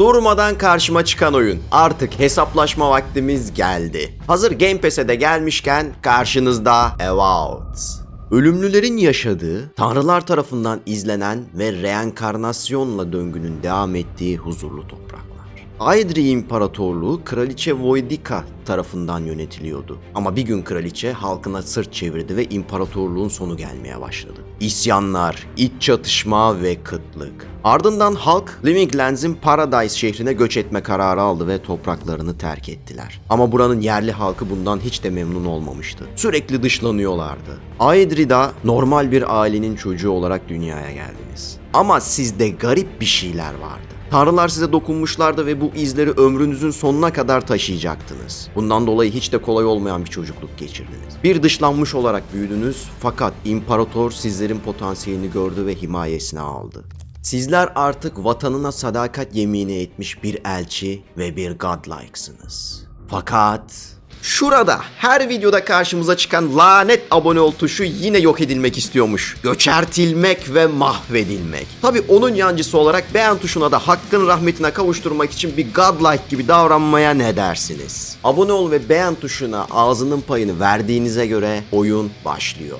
Durmadan karşıma çıkan oyun. Artık hesaplaşma vaktimiz geldi. Hazır Game Pass'e de gelmişken karşınızda Avowed. Ölümlülerin yaşadığı, tanrılar tarafından izlenen ve reenkarnasyonla döngünün devam ettiği huzurlu topraklar. Aydri İmparatorluğu Kraliçe Voidika tarafından yönetiliyordu. Ama bir gün kraliçe halkına sırt çevirdi ve imparatorluğun sonu gelmeye başladı. İsyanlar, iç çatışma ve kıtlık. Ardından halk Living Lands'in Paradise şehrine göç etme kararı aldı ve topraklarını terk ettiler. Ama buranın yerli halkı bundan hiç de memnun olmamıştı. Sürekli dışlanıyorlardı. Aedri'da normal bir ailenin çocuğu olarak dünyaya geldiniz. Ama sizde garip bir şeyler vardı. Tanrılar size dokunmuşlardı ve bu izleri ömrünüzün sonuna kadar taşıyacaktınız. Bundan dolayı hiç de kolay olmayan bir çocukluk geçirdiniz. Bir dışlanmış olarak büyüdünüz fakat imparator sizlerin potansiyelini gördü ve himayesine aldı. Sizler artık vatanına sadakat yemini etmiş bir elçi ve bir godlike'sınız. Fakat Şurada her videoda karşımıza çıkan lanet abone ol tuşu yine yok edilmek istiyormuş. Göçertilmek ve mahvedilmek. Tabi onun yancısı olarak beğen tuşuna da hakkın rahmetine kavuşturmak için bir godlike gibi davranmaya ne dersiniz? Abone ol ve beğen tuşuna ağzının payını verdiğinize göre oyun başlıyor.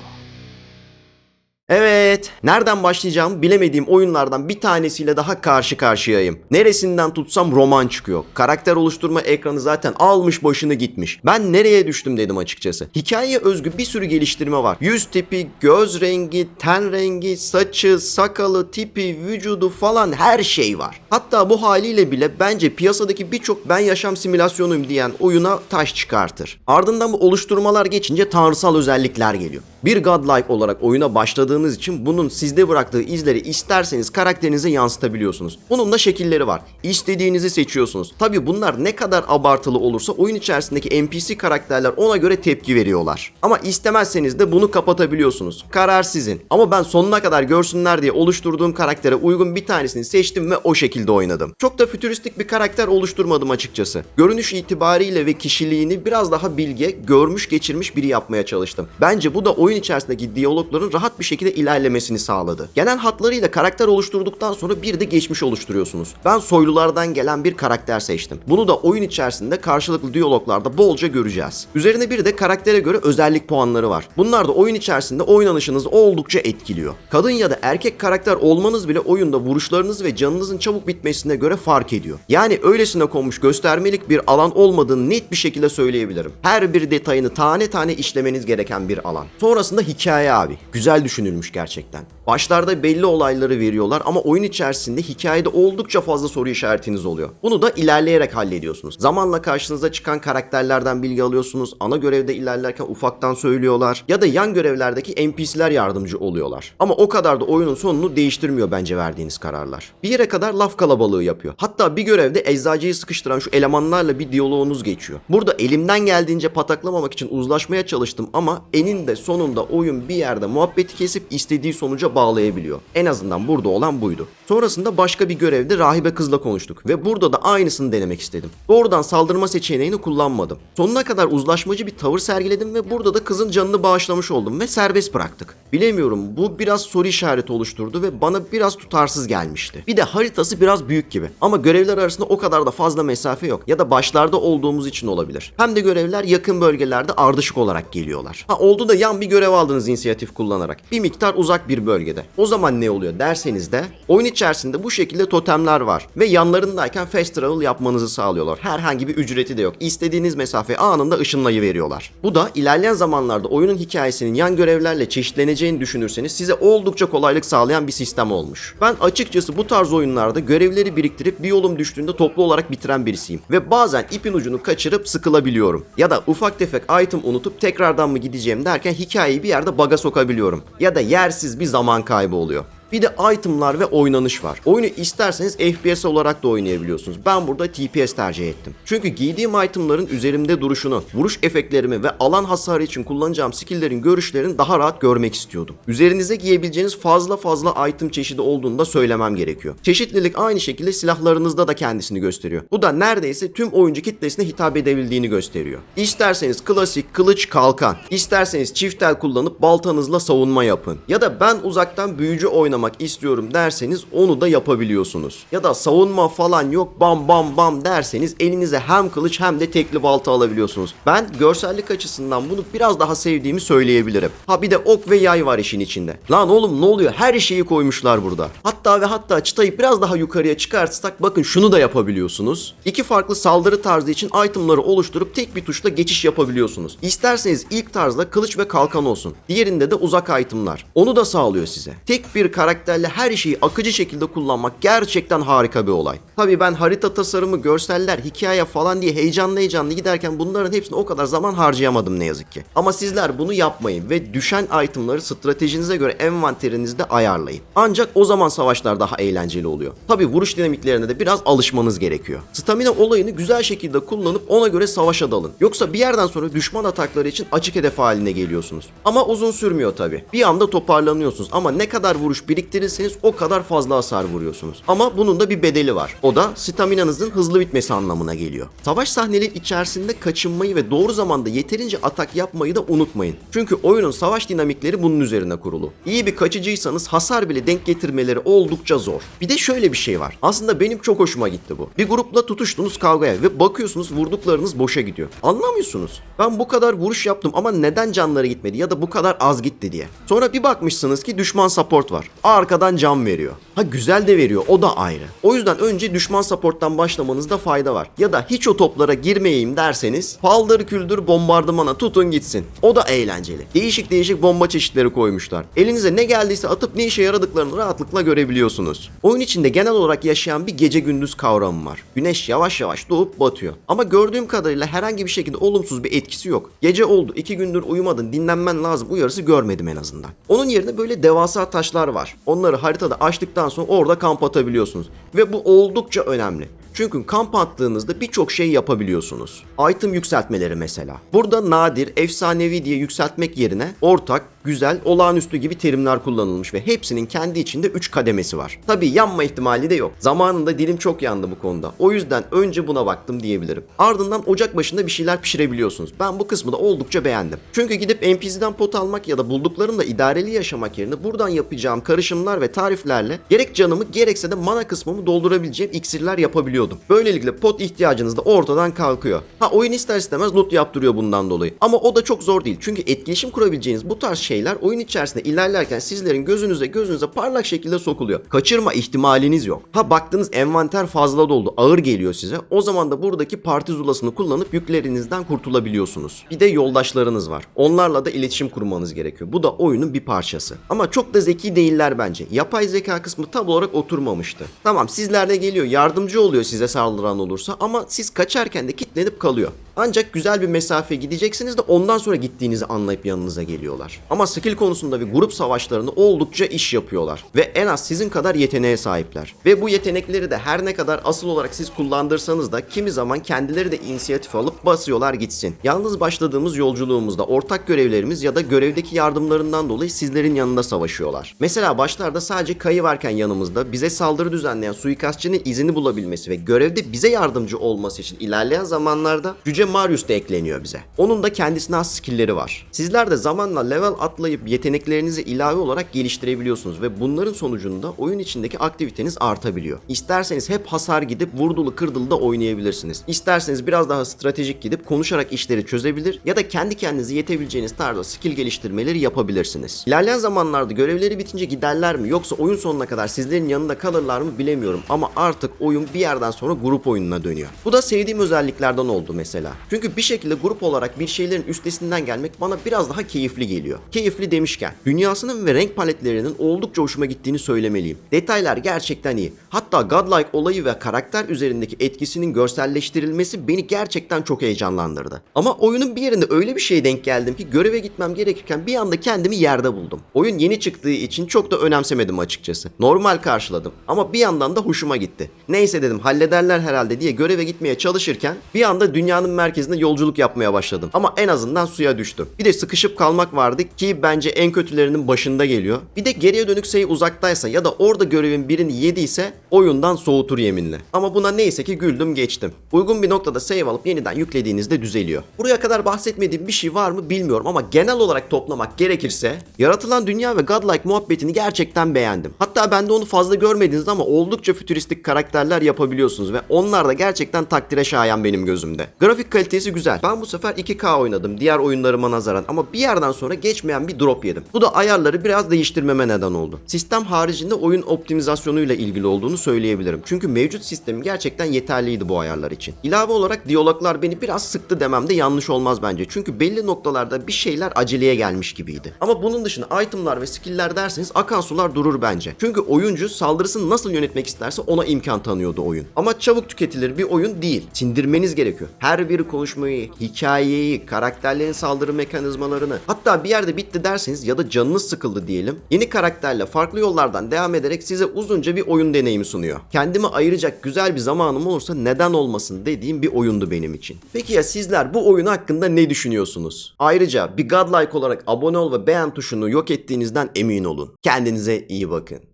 Evet, nereden başlayacağımı bilemediğim oyunlardan bir tanesiyle daha karşı karşıyayım. Neresinden tutsam roman çıkıyor. Karakter oluşturma ekranı zaten almış başını gitmiş. Ben nereye düştüm dedim açıkçası. Hikayeye özgü bir sürü geliştirme var. Yüz tipi, göz rengi, ten rengi, saçı, sakalı, tipi, vücudu falan her şey var. Hatta bu haliyle bile bence piyasadaki birçok ben yaşam simülasyonuyum diyen oyuna taş çıkartır. Ardından bu oluşturmalar geçince tanrısal özellikler geliyor. Bir godlike olarak oyuna başladığınız için bunun sizde bıraktığı izleri isterseniz karakterinize yansıtabiliyorsunuz. Bunun da şekilleri var. İstediğinizi seçiyorsunuz. Tabi bunlar ne kadar abartılı olursa oyun içerisindeki NPC karakterler ona göre tepki veriyorlar. Ama istemezseniz de bunu kapatabiliyorsunuz. Karar sizin. Ama ben sonuna kadar görsünler diye oluşturduğum karaktere uygun bir tanesini seçtim ve o şekilde oynadım. Çok da fütüristik bir karakter oluşturmadım açıkçası. Görünüş itibariyle ve kişiliğini biraz daha bilge, görmüş geçirmiş biri yapmaya çalıştım. Bence bu da oyun içerisindeki diyalogların rahat bir şekilde ilerlemesini sağladı. Genel hatlarıyla karakter oluşturduktan sonra bir de geçmiş oluşturuyorsunuz. Ben soylulardan gelen bir karakter seçtim. Bunu da oyun içerisinde karşılıklı diyaloglarda bolca göreceğiz. Üzerine bir de karaktere göre özellik puanları var. Bunlar da oyun içerisinde oynanışınızı oldukça etkiliyor. Kadın ya da erkek karakter olmanız bile oyunda vuruşlarınız ve canınızın çabuk bitmesine göre fark ediyor. Yani öylesine konmuş göstermelik bir alan olmadığını net bir şekilde söyleyebilirim. Her bir detayını tane tane işlemeniz gereken bir alan. Sonrasında hikaye abi. Güzel düşünülmüş gerçekten. Başlarda belli olayları veriyorlar ama oyun içerisinde hikayede oldukça fazla soru işaretiniz oluyor. Bunu da ilerleyerek hallediyorsunuz. Zamanla karşınıza çıkan karakterlerden bilgi alıyorsunuz. Ana görevde ilerlerken ufaktan söylüyorlar. Ya da yan görevlerdeki NPC'ler yardımcı oluyorlar. Ama o kadar da oyunun sonunu değiştirmiyor bence verdiğiniz kararlar. Bir yere kadar laf kalabalığı yapıyor. Hatta bir görevde eczacıyı sıkıştıran şu elemanlarla bir diyaloğunuz geçiyor. Burada elimden geldiğince pataklamamak için uzlaşmaya çalıştım ama eninde sonunda oyun bir yerde muhabbeti kesip istediği sonuca bağlayabiliyor. En azından burada olan buydu. Sonrasında başka bir görevde rahibe kızla konuştuk ve burada da aynısını denemek istedim. Doğrudan saldırma seçeneğini kullanmadım. Sonuna kadar uzlaşmacı bir tavır sergiledim ve burada da kızın canını bağışlamış oldum ve serbest bıraktık. Bilemiyorum bu biraz soru işareti oluşturdu ve bana biraz tutarsız gelmişti. Bir de haritası biraz büyük gibi ama görevler arasında o kadar da fazla mesafe yok ya da başlarda olduğumuz için olabilir. Hem de görevler yakın bölgelerde ardışık olarak geliyorlar. Ha oldu da yan bir görev aldınız inisiyatif kullanarak. Bir miktar uzak bir bölgede. O zaman ne oluyor derseniz de oyun içerisinde bu şekilde totemler var ve yanlarındayken fast travel yapmanızı sağlıyorlar. Herhangi bir ücreti de yok. İstediğiniz mesafe anında ışınlayı veriyorlar. Bu da ilerleyen zamanlarda oyunun hikayesinin yan görevlerle çeşitleneceğini düşünürseniz size oldukça kolaylık sağlayan bir sistem olmuş. Ben açıkçası bu tarz oyunlarda görevleri biriktirip bir yolum düştüğünde toplu olarak bitiren birisiyim ve bazen ipin ucunu kaçırıp sıkılabiliyorum. Ya da ufak tefek item unutup tekrardan mı gideceğim derken hikayeyi bir yerde baga sokabiliyorum. Ya da yersiz bir zaman kaybı oluyor. Bir de itemlar ve oynanış var. Oyunu isterseniz FPS olarak da oynayabiliyorsunuz. Ben burada TPS tercih ettim. Çünkü giydiğim itemların üzerimde duruşunu, vuruş efektlerimi ve alan hasarı için kullanacağım skilllerin görüşlerini daha rahat görmek istiyordum. Üzerinize giyebileceğiniz fazla fazla item çeşidi olduğunu da söylemem gerekiyor. Çeşitlilik aynı şekilde silahlarınızda da kendisini gösteriyor. Bu da neredeyse tüm oyuncu kitlesine hitap edebildiğini gösteriyor. İsterseniz klasik kılıç kalkan, isterseniz çift el kullanıp baltanızla savunma yapın. Ya da ben uzaktan büyücü oynamak oynamak istiyorum derseniz onu da yapabiliyorsunuz. Ya da savunma falan yok bam bam bam derseniz elinize hem kılıç hem de tekli balta alabiliyorsunuz. Ben görsellik açısından bunu biraz daha sevdiğimi söyleyebilirim. Ha bir de ok ve yay var işin içinde. Lan oğlum ne oluyor? Her şeyi koymuşlar burada. Hatta ve hatta çıtayı biraz daha yukarıya çıkartırsak bakın şunu da yapabiliyorsunuz. İki farklı saldırı tarzı için itemları oluşturup tek bir tuşla geçiş yapabiliyorsunuz. İsterseniz ilk tarzda kılıç ve kalkan olsun. Diğerinde de uzak itemlar. Onu da sağlıyor size. Tek bir karakterle her şeyi akıcı şekilde kullanmak gerçekten harika bir olay. Tabii ben harita tasarımı, görseller, hikaye falan diye heyecanlı heyecanlı giderken bunların hepsine o kadar zaman harcayamadım ne yazık ki. Ama sizler bunu yapmayın ve düşen itemları stratejinize göre envanterinizde ayarlayın. Ancak o zaman savaşlar daha eğlenceli oluyor. Tabii vuruş dinamiklerine de biraz alışmanız gerekiyor. Stamina olayını güzel şekilde kullanıp ona göre savaşa dalın. Yoksa bir yerden sonra düşman atakları için açık hedef haline geliyorsunuz. Ama uzun sürmüyor tabii. Bir anda toparlanıyorsunuz ama ne kadar vuruş biriktirirseniz o kadar fazla hasar vuruyorsunuz. Ama bunun da bir bedeli var. O da staminanızın hızlı bitmesi anlamına geliyor. Savaş sahneleri içerisinde kaçınmayı ve doğru zamanda yeterince atak yapmayı da unutmayın. Çünkü oyunun savaş dinamikleri bunun üzerine kurulu. İyi bir kaçıcıysanız hasar bile denk getirmeleri oldukça zor. Bir de şöyle bir şey var. Aslında benim çok hoşuma gitti bu. Bir grupla tutuştunuz kavgaya ve bakıyorsunuz vurduklarınız boşa gidiyor. Anlamıyorsunuz. Ben bu kadar vuruş yaptım ama neden canları gitmedi ya da bu kadar az gitti diye. Sonra bir bakmışsınız ki düşman support var. Arkadan can veriyor. Ha güzel de veriyor o da ayrı. O yüzden önce düşman supporttan başlamanızda fayda var. Ya da hiç o toplara girmeyeyim derseniz paldır küldür bombardımana tutun gitsin. O da eğlenceli. Değişik değişik bomba çeşitleri koymuşlar. Elinize ne geldiyse atıp ne işe yaradıklarını rahatlıkla görebiliyorsunuz. Oyun içinde genel olarak yaşayan bir gece gündüz kavramı var. Güneş yavaş yavaş doğup batıyor. Ama gördüğüm kadarıyla herhangi bir şekilde olumsuz bir etkisi yok. Gece oldu, iki gündür uyumadın, dinlenmen lazım uyarısı görmedim en azından. Onun yerine böyle devasa taşlar var. Onları haritada açtıktan sonra orada kamp atabiliyorsunuz. Ve bu oldukça önemli. Çünkü kamp attığınızda birçok şey yapabiliyorsunuz. Item yükseltmeleri mesela. Burada nadir, efsanevi diye yükseltmek yerine ortak, güzel, olağanüstü gibi terimler kullanılmış ve hepsinin kendi içinde 3 kademesi var. Tabi yanma ihtimali de yok. Zamanında dilim çok yandı bu konuda. O yüzden önce buna baktım diyebilirim. Ardından ocak başında bir şeyler pişirebiliyorsunuz. Ben bu kısmı da oldukça beğendim. Çünkü gidip NPC'den pot almak ya da bulduklarımla idareli yaşamak yerine buradan yapacağım karışımlar ve tariflerle gerek canımı gerekse de mana kısmımı doldurabileceğim iksirler yapabiliyordum. Böylelikle pot ihtiyacınız da ortadan kalkıyor. Ha oyun ister istemez loot yaptırıyor bundan dolayı. Ama o da çok zor değil. Çünkü etkileşim kurabileceğiniz bu tarz şeyler oyun içerisinde ilerlerken sizlerin gözünüze gözünüze parlak şekilde sokuluyor. Kaçırma ihtimaliniz yok. Ha baktınız envanter fazla doldu ağır geliyor size. O zaman da buradaki parti zulasını kullanıp yüklerinizden kurtulabiliyorsunuz. Bir de yoldaşlarınız var. Onlarla da iletişim kurmanız gerekiyor. Bu da oyunun bir parçası. Ama çok da zeki değiller bence. Yapay zeka kısmı tam olarak oturmamıştı. Tamam sizlerde geliyor yardımcı oluyor size saldıran olursa ama siz kaçarken de kilitlenip kalıyor. Ancak güzel bir mesafe gideceksiniz de ondan sonra gittiğinizi anlayıp yanınıza geliyorlar. Ama skill konusunda ve grup savaşlarını oldukça iş yapıyorlar. Ve en az sizin kadar yeteneğe sahipler. Ve bu yetenekleri de her ne kadar asıl olarak siz kullandırsanız da kimi zaman kendileri de inisiyatif alıp basıyorlar gitsin. Yalnız başladığımız yolculuğumuzda ortak görevlerimiz ya da görevdeki yardımlarından dolayı sizlerin yanında savaşıyorlar. Mesela başlarda sadece Kayı varken yanımızda bize saldırı düzenleyen suikastçının izini bulabilmesi ve görevde bize yardımcı olması için ilerleyen zamanlarda Cüce Marius da ekleniyor bize. Onun da kendisine has skillleri var. Sizler de zamanla level atlayıp yeteneklerinizi ilave olarak geliştirebiliyorsunuz ve bunların sonucunda oyun içindeki aktiviteniz artabiliyor. İsterseniz hep hasar gidip vurdulu kırdılı da oynayabilirsiniz. İsterseniz biraz daha stratejik gidip konuşarak işleri çözebilir ya da kendi kendinize yetebileceğiniz tarzda skill geliştirmeleri yapabilirsiniz. İlerleyen zamanlarda görevleri bitince giderler mi yoksa oyun sonuna kadar sizlerin yanında kalırlar mı bilemiyorum ama artık oyun bir yerden sonra grup oyununa dönüyor. Bu da sevdiğim özelliklerden oldu mesela. Çünkü bir şekilde grup olarak bir şeylerin üstesinden gelmek bana biraz daha keyifli geliyor. Keyifli demişken dünyasının ve renk paletlerinin oldukça hoşuma gittiğini söylemeliyim. Detaylar gerçekten iyi. Hatta godlike olayı ve karakter üzerindeki etkisinin görselleştirilmesi beni gerçekten çok heyecanlandırdı. Ama oyunun bir yerinde öyle bir şeye denk geldim ki göreve gitmem gerekirken bir anda kendimi yerde buldum. Oyun yeni çıktığı için çok da önemsemedim açıkçası. Normal karşıladım ama bir yandan da hoşuma gitti. Neyse dedim hallederler herhalde diye göreve gitmeye çalışırken bir anda dünyanın merkezinde yolculuk yapmaya başladım. Ama en azından suya düştüm. Bir de sıkışıp kalmak vardı ki bence en kötülerinin başında geliyor. Bir de geriye dönük sayı uzaktaysa ya da orada görevin birini yediyse oyundan soğutur yeminle. Ama buna neyse ki güldüm geçtim. Uygun bir noktada save alıp yeniden yüklediğinizde düzeliyor. Buraya kadar bahsetmediğim bir şey var mı bilmiyorum ama genel olarak toplamak gerekirse yaratılan dünya ve godlike muhabbetini gerçekten beğendim. Hatta bende onu fazla görmediniz ama oldukça fütüristik karakterler yapabiliyorsunuz ve onlar da gerçekten takdire şayan benim gözümde. Grafik kalitesi güzel. Ben bu sefer 2K oynadım diğer oyunlarıma nazaran ama bir yerden sonra geçmeyen bir drop yedim. Bu da ayarları biraz değiştirmeme neden oldu. Sistem haricinde oyun optimizasyonuyla ilgili olduğunu söyleyebilirim. Çünkü mevcut sistem gerçekten yeterliydi bu ayarlar için. İlave olarak diyaloglar beni biraz sıktı demem de yanlış olmaz bence. Çünkü belli noktalarda bir şeyler aceleye gelmiş gibiydi. Ama bunun dışında itemlar ve skill'ler derseniz akan sular durur bence. Çünkü oyuncu saldırısını nasıl yönetmek isterse ona imkan tanıyordu oyun. Ama çabuk tüketilir bir oyun değil. Sindirmeniz gerekiyor. Her bir konuşmayı, hikayeyi, karakterlerin saldırı mekanizmalarını hatta bir yerde bitti derseniz ya da canınız sıkıldı diyelim. Yeni karakterle farklı yollardan devam ederek size uzunca bir oyun deneyimi sunuyor. Kendime ayıracak güzel bir zamanım olursa neden olmasın dediğim bir oyundu benim için. Peki ya sizler bu oyun hakkında ne düşünüyorsunuz? Ayrıca bir godlike olarak abone ol ve beğen tuşunu yok ettiğinizden emin olun. Kendinize iyi bakın.